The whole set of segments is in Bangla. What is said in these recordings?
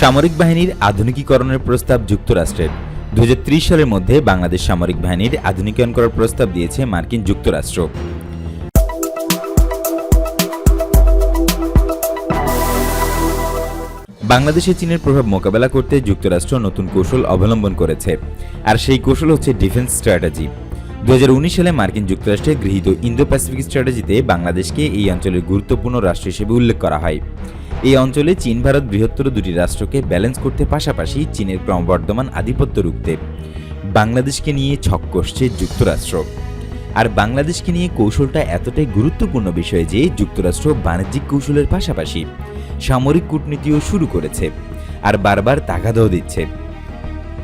সামরিক বাহিনীর আধুনিকীকরণের প্রস্তাব যুক্তরাষ্ট্রের। দুই হাজার ত্রিশ সালের মধ্যে বাংলাদেশ সামরিক বাহিনীর আধুনিকায়ন করার প্রস্তাব দিয়েছে মার্কিন যুক্তরাষ্ট্র। বাংলাদেশে চীনের প্রভাব মোকাবেলা করতে যুক্তরাষ্ট্র নতুন কৌশল অবলম্বন করেছে, আর সেই কৌশল হচ্ছে ডিফেন্স স্ট্র্যাটেজি। দুহাজার উনিশ সালে মার্কিন যুক্তরাষ্ট্রে গৃহীত ইন্দো প্যাসিফিক স্ট্র্যাটেজিতে বাংলাদেশকে এই অঞ্চলের গুরুত্বপূর্ণ রাষ্ট্র হিসেবে উল্লেখ করা হয়। এই অঞ্চলে চীন, ভারত বৃহত্তর দুটি রাষ্ট্রকে ব্যালেন্স করতে পাশাপাশি চীনের ক্রমবর্ধমান আধিপত্য রুখতে বাংলাদেশকে নিয়ে ছক কষছে যুক্তরাষ্ট্র। আর বাংলাদেশকে নিয়ে কৌশলটা এতটাই গুরুত্বপূর্ণ বিষয় যে যুক্তরাষ্ট্র বাণিজ্যিক কৌশলের পাশাপাশি সামরিক কূটনীতিও শুরু করেছে আর বারবার তাগাদাও দিচ্ছে।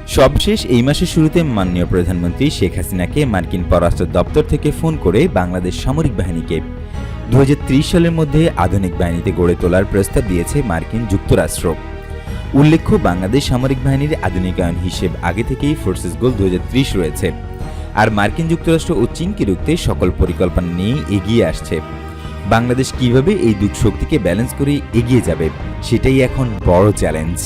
সবশেষ এই মাসের শুরুতে মাননীয় প্রধানমন্ত্রী শেখ হাসিনাকে মার্কিন পররাষ্ট্র দপ্তর থেকে ফোন করে বাংলাদেশ সামরিক বাহিনীকে দু হাজার ত্রিশ সালের মধ্যে আধুনিক বাহিনীতে গড়ে তোলার প্রস্তাব দিয়েছে মার্কিন যুক্তরাষ্ট্র। উল্লেখ্য, বাংলাদেশ সামরিক বাহিনীর আধুনিকায়ন হিসেব আগে থেকেই ফোর্সেস গোল দু হাজার ত্রিশ রয়েছে। আর মার্কিন যুক্তরাষ্ট্র ও চীনকে রুখতে সকল পরিকল্পনা নিয়ে এগিয়ে আসছে। বাংলাদেশ কীভাবে এই দুই শক্তিকে ব্যালেন্স করে এগিয়ে যাবে, সেটাই এখন বড় চ্যালেঞ্জ।